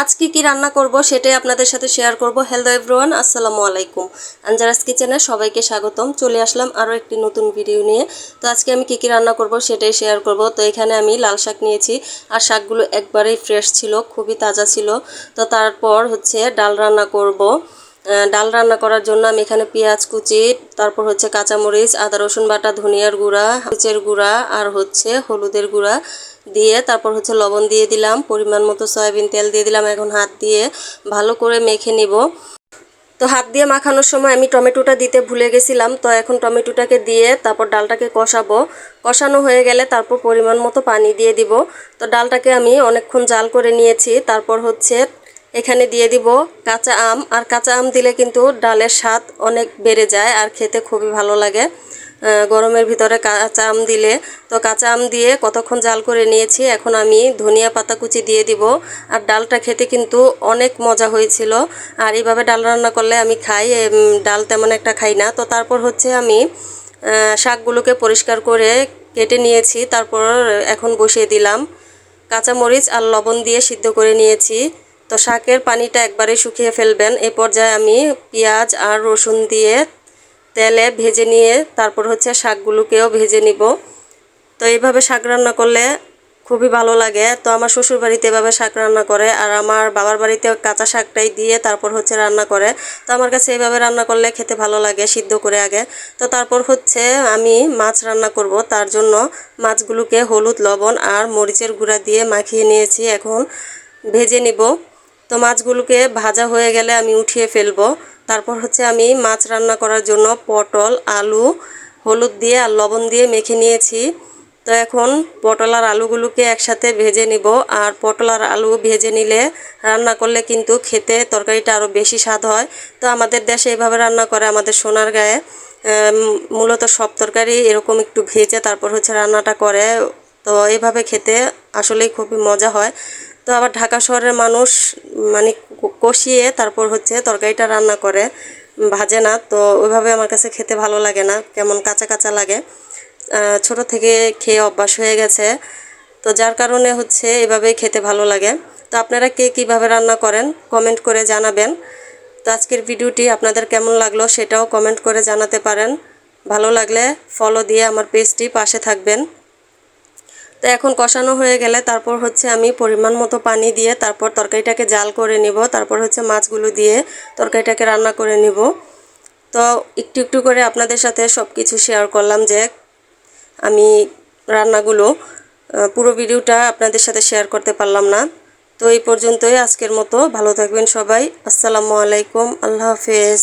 আজ কি কি রান্না করব সেটাই আপনাদের সাথে শেয়ার করব। হ্যালো এভরিওয়ান আসসালামু আলাইকুম। আঞ্জারাস কিচেনে সবাইকে স্বাগতম। চলে আসলাম আরও একটি নতুন ভিডিও নিয়ে। তো আজকে আমি কি কি রান্না করব সেটাই শেয়ার করব। তো এখানে আমি লাল শাক নিয়েছি আর শাকগুলো একবারেই ফ্রেশ ছিল, খুবই তাজা ছিল। তো তারপর হচ্ছে ডাল রান্না করব। ডাল রান্না করার জন্য আমি এখানে পেঁয়াজ কুচি, তারপর হচ্ছে কাঁচামরিচ, আদা রসুন বাটা, ধনিয়ার গুঁড়া, মরিচের গুঁড়া, আর হচ্ছে হলুদের গুঁড়া। দিয়ে তারপর হচ্ছে লবণ দিয়ে দিলাম, পরিমাণ মতো সয়াবিন তেল দিয়ে দিলাম, এখন হাত দিয়ে ভালো করে মেখে নিব। তো হাত দিয়ে মাখানোর সময় আমি টমেটোটা দিতে ভুলে গেছিলাম, তো এখন টমেটোটাকে দিয়ে তারপর ডালটাকে কষাবো। কষানো হয়ে গেলে তারপর পরিমাণ মতো পানি দিয়ে দিব। তো ডালটাকে আমি অনেকক্ষণ জাল করে নিয়েছি, তারপর হচ্ছে এখানে দিয়ে দিব কাঁচা আম। আর কাঁচা আম দিলে কিন্তু ডালের স্বাদ অনেক বেড়ে যায় আর খেতে খুবই ভালো লাগে। গরমের ভিতরে কাঁচা আম দিলে। তো কাঁচা আম দিয়ে কতক্ষণ জাল করে নিয়েছি, এখন আমি ধনিয়া পাতা কুচি দিয়ে দিব। আর ডালটা খেতে কিন্তু অনেক মজা হয়েছিল। আর এইভাবে ডাল রান্না করলে আমি খাই ডাল তেমন একটা খাই না। তো তারপর হচ্ছে আমি শাকগুলোকে পরিষ্কার করে কেটে নিয়েছি, তারপর এখন বসিয়ে দিলাম। কাঁচামরিচ আর লবণ দিয়ে সিদ্ধ করে নিয়েছি। তো শাকের পানিটা একবারে শুকিয়ে ফেলবেন। এ পর্যায়ে আমি পেঁয়াজ আর রসুন দিয়ে তেলে ভেজে নিয়ে তারপর হচ্ছে শাকগুলোকেও ভেজে নিব। তো এইভাবে শাক রান্না করলে খুবই ভালো লাগে। তো আমার শ্বশুর বাড়িতে এভাবে শাক রান্না করে আর আমার বাবার বাড়িতে কাঁচা শাকটাই দিয়ে তারপর হচ্ছে রান্না করে। তো আমার কাছে এইভাবে রান্না করলে খেতে ভালো লাগে, সিদ্ধ করে আগে। তো তারপর হচ্ছে আমি মাছ রান্না করব। তার জন্য মাছগুলোকে হলুদ, লবণ আর মরিচের গুঁড়া দিয়ে মাখিয়ে নিয়েছি। এখন ভেজে নিব। তো মাছগুলোকে ভাজা হয়ে গেলে আমি উঠিয়ে ফেলব। তারপর হচ্ছে আমি মাছ রান্না করার জন্য পটল, আলু, হলুদ দিয়ে আর লবণ দিয়ে মেখে নিয়েছি। তো এখন পটল আর আলুগুলোকে একসাথে ভেজে নিব। আর পটল আর আলু ভেজে নিলে রান্না করলে কিন্তু খেতে তরকারিটা আরও বেশি স্বাদ হয়। তো আমাদের দেশে এইভাবে রান্না করে আমাদের সোনার গায়ে। মূলত সব তরকারি এরকম একটু ভেজে তারপর হচ্ছে রান্নাটা করে। তো এইভাবে খেতে আসলেই খুবই মজা হয়। তো আবার ঢাকা শহরের মানুষ মানে কষিয়ে তারপর হচ্ছে তরকারিটা রান্না করে ভাজে না। তো ওইভাবে আমার কাছে খেতে ভালো লাগে না, কেমন কাঁচা কাঁচা লাগে। ছোট থেকে খেয়ে অভ্যাস হয়ে গেছে। তো যার কারণে হচ্ছে এভাবেই খেতে ভালো লাগে। তো আপনারা কে কীভাবে রান্না করেন কমেন্ট করে জানাবেন। তো আজকের ভিডিওটি আপনাদের কেমন লাগল সেটাও কমেন্ট করে জানাতে পারেন। ভালো লাগলে ফলো দিয়ে আমার পেজটি পাশে থাকবেন। তো এখন কষানো হয়ে গেলে তারপর হচ্ছে আমি পরিমাণ মতো পানি দিয়ে তারপর তরকারিটাকে জাল করে নিব। তারপর হচ্ছে মাছগুলো দিয়ে তরকারিটাকে রান্না করে নিব। তো একটু একটু করে আপনাদের সাথে সব কিছু শেয়ার করলাম যে আমি রান্নাগুলো পুরো ভিডিওটা আপনাদের সাথে শেয়ার করতে পারলাম না। তো এই পর্যন্তই আজকের মতো। ভালো থাকবেন সবাই। আসসালামু আলাইকুম। আল্লাহ হাফেজ।